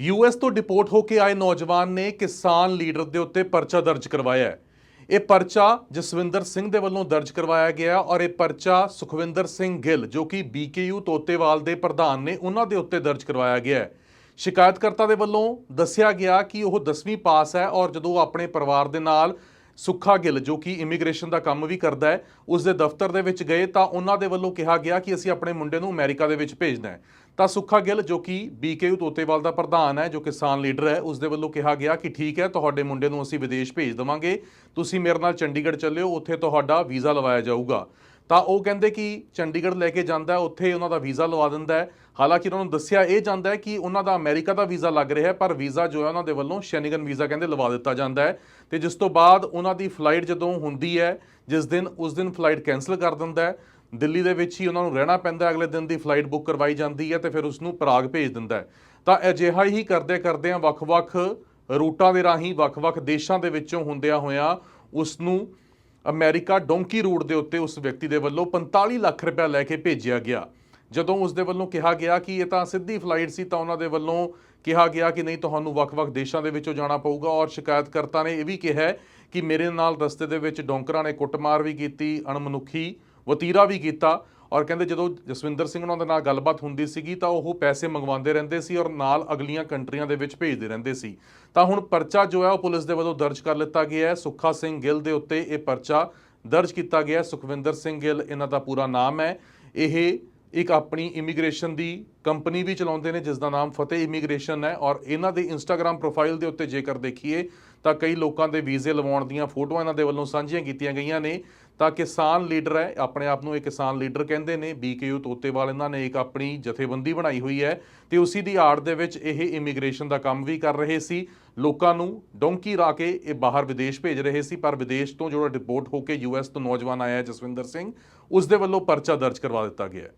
US ਤੋਂ deport ਹੋ ਕੇ ਆਏ ਨੌਜਵਾਨ ਨੇ ਕਿਸਾਨ ਲੀਡਰ ਦੇ ਉੱਤੇ ਪਰਚਾ ਦਰਜ ਕਰਵਾਇਆ ਹੈ। ਇਹ ਪਰਚਾ ਜਸਵਿੰਦਰ ਸਿੰਘ ਦੇ ਵੱਲੋਂ ਦਰਜ ਕਰਵਾਇਆ ਗਿਆ ਔਰ ਇਹ ਪਰਚਾ ਸੁਖਵਿੰਦਰ ਸਿੰਘ ਗਿੱਲ, ਜੋ ਕਿ ਬੀਕੇਯੂ ਤੋਤੇਵਾਲ ਦੇ ਪ੍ਰਧਾਨ ਨੇ, ਉਹਨਾਂ ਦੇ ਉੱਤੇ ਦਰਜ ਕਰਵਾਇਆ ਗਿਆ ਹੈ। ਸ਼ਿਕਾਇਤਕਰਤਾ ਦੇ ਵੱਲੋਂ ਦੱਸਿਆ ਗਿਆ ਕਿ ਉਹ 10ਵੀਂ ਪਾਸ ਹੈ ਔਰ ਜਦੋਂ ਉਹ ਆਪਣੇ ਪਰਿਵਾਰ ਦੇ ਨਾਲ ਸੁੱਖਾ ਗਿੱਲ, ਜੋ ਕਿ ਇਮੀਗ੍ਰੇਸ਼ਨ ਦਾ ਕੰਮ ਵੀ ਕਰਦਾ ਹੈ, ਉਸ ਦੇ ਦਫ਼ਤਰ ਦੇ ਵਿੱਚ ਗਏ ਤਾਂ ਉਹਨਾਂ ਦੇ ਵੱਲੋਂ ਕਿਹਾ ਗਿਆ ਕਿ ਅਸੀਂ ਆਪਣੇ ਮੁੰਡੇ ਨੂੰ ਅਮਰੀਕਾ ਦੇ ਵਿੱਚ ਭੇਜਣਾ ਹੈ। ਤਾਂ ਸੁੱਖਾ ਗਿੱਲ, ਜੋ ਕਿ ਬੀਕੇਯੂ ਤੋਤੇਵਾਲ ਦਾ ਪ੍ਰਧਾਨ ਹੈ, ਜੋ ਕਿਸਾਨ ਲੀਡਰ ਹੈ, ਉਸ ਦੇ ਵੱਲੋਂ ਕਿਹਾ ਗਿਆ ਕਿ ਠੀਕ ਹੈ, ਤੁਹਾਡੇ ਮੁੰਡੇ ਨੂੰ ਅਸੀਂ ਵਿਦੇਸ਼ ਭੇਜ ਦੇਵਾਂਗੇ। ਤੁਸੀਂ ਮੇਰੇ ਨਾਲ ਚੰਡੀਗੜ੍ਹ ਚੱਲਿਓ, ਉੱਥੇ ਤੁਹਾਡਾ ਵੀਜ਼ਾ ਲਵਾਇਆ ਜਾਊਗਾ। ਤਾਂ ਉਹ ਕਹਿੰਦੇ ਕਿ ਚੰਡੀਗੜ੍ਹ ਲੈ ਕੇ ਜਾਂਦਾ ਹੈ, ਉੱਥੇ ਉਹਨਾਂ ਦਾ ਵੀਜ਼ਾ ਲਵਾ ਦਿੰਦਾ ਹੈ। ਹਾਲਾਂਕਿ ਉਹਨਾਂ ਨੂੰ ਦੱਸਿਆ ਇਹ ਜਾਂਦਾ ਹੈ ਕਿ ਉਹਨਾਂ ਦਾ ਅਮਰੀਕਾ ਦਾ ਵੀਜ਼ਾ ਲੱਗ ਰਿਹਾ ਹੈ, ਪਰ ਵੀਜ਼ਾ ਜੋ ਹੈ ਉਹਨਾਂ ਦੇ ਵੱਲੋਂ ਸ਼ੈਨਿਗਨ ਵੀਜ਼ਾ ਕਹਿੰਦੇ ਲਵਾ ਦਿੱਤਾ ਜਾਂਦਾ ਹੈ। ਤੇ ਜਿਸ ਤੋਂ ਬਾਅਦ ਉਹਨਾਂ ਦੀ ਫਲਾਈਟ ਜਦੋਂ ਹੁੰਦੀ ਹੈ, ਜਿਸ ਦਿਨ, ਉਸ ਦਿਨ ਫਲਾਈਟ ਕੈਨਸਲ ਕਰ ਦਿੰਦਾ ਹੈ। ਦਿੱਲੀ ਦੇ ਵਿੱਚ ਹੀ ਉਹਨਾਂ ਨੂੰ ਰਹਿਣਾ ਪੈਂਦਾ ਅਗਲੇ ਦਿਨ ਦੀ ਫਲਾਈਟ ਬੁੱਕ ਕਰਵਾਈ ਜਾਂਦੀ ਹੈ ਤੇ ਫਿਰ ਉਸ ਨੂੰ ਪ੍ਰਾਗ ਭੇਜ ਦਿੰਦਾ ਤਾਂ ਅਜਿਹਾ ਹੀ ਕਰਦੇ ਕਰਦੇ ਆ ਵੱਖ-ਵੱਖ ਰੂਟਾਂ ਦੇ ਰਾਹੀਂ, ਵੱਖ-ਵੱਖ ਦੇਸ਼ਾਂ ਦੇ ਵਿੱਚੋਂ ਹੁੰਦਿਆਂ ਹੋਇਆਂ ਉਸ ਨੂੰ ਅਮਰੀਕਾ ਡੋਂਕੀ ਰੂਟ ਦੇ ਉੱਤੇ ਉਸ ਵਿਅਕਤੀ ਦੇ ਵੱਲੋਂ 45 ਲੱਖ ਰੁਪਏ ਲੈ ਕੇ ਭੇਜਿਆ ਗਿਆ। ਜਦੋਂ ਉਸ ਦੇ ਵੱਲੋਂ ਕਿਹਾ ਗਿਆ ਕਿ ਇਹ ਤਾਂ ਸਿੱਧੀ ਫਲਾਈਟ ਸੀ, ਤਾਂ ਉਹਨਾਂ ਦੇ ਵੱਲੋਂ ਕਿਹਾ ਗਿਆ ਕਿ ਨਹੀਂ, ਤੁਹਾਨੂੰ ਵੱਖ-ਵੱਖ ਦੇਸ਼ਾਂ ਦੇ ਵਿੱਚੋਂ ਜਾਣਾ ਪਊਗਾ ਔਰ ਸ਼ਿਕਾਇਤਕਰਤਾ ਨੇ ਇਹ ਵੀ ਕਿਹਾ ਕਿ ਮੇਰੇ ਨਾਲ ਰਸਤੇ ਦੇ ਵਿੱਚ ਡੋਂਕਰਾਂ ਨੇ ਕੁੱਟਮਾਰ ਵੀ ਕੀਤੀ, ਅਣਮਨੁੱਖੀ, ਵਤੀਰਾ ਵੀ ਕੀਤਾ। ਔਰ ਕਹਿੰਦੇ ਜਦੋਂ ਜਸਵਿੰਦਰ ਸਿੰਘ ਉਹਨਾਂ ਦੇ ਨਾਲ ਗੱਲਬਾਤ ਹੁੰਦੀ ਸੀਗੀ ਤਾਂ ਉਹ ਪੈਸੇ ਮੰਗਵਾਉਂਦੇ ਰਹਿੰਦੇ ਸੀ ਔਰ ਨਾਲ ਅਗਲੀਆਂ ਕੰਟਰੀਆਂ ਦੇ ਵਿੱਚ ਭੇਜਦੇ ਰਹਿੰਦੇ ਸੀ। ਤਾਂ ਹੁਣ ਪਰਚਾ ਜੋ ਹੈ ਉਹ ਪੁਲਿਸ ਦੇ ਵੱਲੋਂ ਦਰਜ ਕਰ ਲਿੱਤਾ ਗਿਆ ਹੈ। ਸੁੱਖਾ ਸਿੰਘ ਗਿੱਲ ਦੇ ਉੱਤੇ ਇਹ ਪਰਚਾ ਦਰਜ ਕੀਤਾ ਗਿਆ ਸੁਖਵਿੰਦਰ ਸਿੰਘ ਗਿੱਲ ਇਹਨਾਂ ਦਾ ਪੂਰਾ ਨਾਮ ਹੈ। ਇਹ ਇੱਕ ਆਪਣੀ ਇਮੀਗ੍ਰੇਸ਼ਨ ਦੀ ਕੰਪਨੀ ਵੀ ਚਲਾਉਂਦੇ ਨੇ ਜਿਸ ਦਾ ਨਾਮ ਫਤਿਹ ਇਮੀਗ੍ਰੇਸ਼ਨ ਹੈ ਔਰ ਇਹਨਾਂ ਦੇ ਇੰਸਟਾਗ੍ਰam ਪ੍ਰੋਫਾਈਲ ਦੇ ਉੱਤੇ ਜੇਕਰ ਦੇਖੀਏ, ਤਾਂ ਕਈ ਲੋਕਾਂ ਦੇ ਵੀਜ਼ੇ ਲਵਾਉਣ ਦੀਆਂ ਫੋਟੋਆਂ ਇਹਨਾਂ ਦੇ ਵੱਲੋਂ ਸਾਂਝੀਆਂ ਕੀਤੀਆਂ ਗਈਆਂ ਨੇ। ਤਾਂ ਕਿਸਾਨ ਲੀਡਰ ਹੈ, ਆਪਣੇ ਆਪ ਨੂੰ ਇਹ ਕਿਸਾਨ ਲੀਡਰ ਕਹਿੰਦੇ ਨੇ। ਬੀਕੇਯੂ ਤੋਤੇਵਾਲ ਇਹਨਾਂ ਨੇ ਇੱਕ ਆਪਣੀ ਜਥੇਬੰਦੀ ਬਣਾਈ ਹੋਈ ਹੈ ਤੇ ਉਸੇ ਦੀ ਆੜ ਦੇ ਵਿੱਚ ਇਹ ਇਮੀਗ੍ਰੇਸ਼ਨ ਦਾ ਕੰਮ ਵੀ ਕਰ ਰਹੇ ਸੀ। ਲੋਕਾਂ ਨੂੰ ਡੋਂਕੀ ਰਾ ਕੇ ਇਹ ਬਾਹਰ ਵਿਦੇਸ਼ ਭੇਜ ਰਹੇ ਸੀ, ਪਰ ਵਿਦੇਸ਼ ਤੋਂ ਜਿਹੜਾ ਡਿਪੋਰਟ ਹੋ ਕੇ ਯੂਐਸ ਤੋਂ ਨੌਜਵਾਨ ਆਇਆ ਜਸਵਿੰਦਰ ਸਿੰਘ ਉਸ ਦੇ ਵੱਲੋਂ ਪਰਚਾ ਦਰਜ ਕਰਵਾ ਦਿੱਤਾ ਗਿਆ ਹੈ।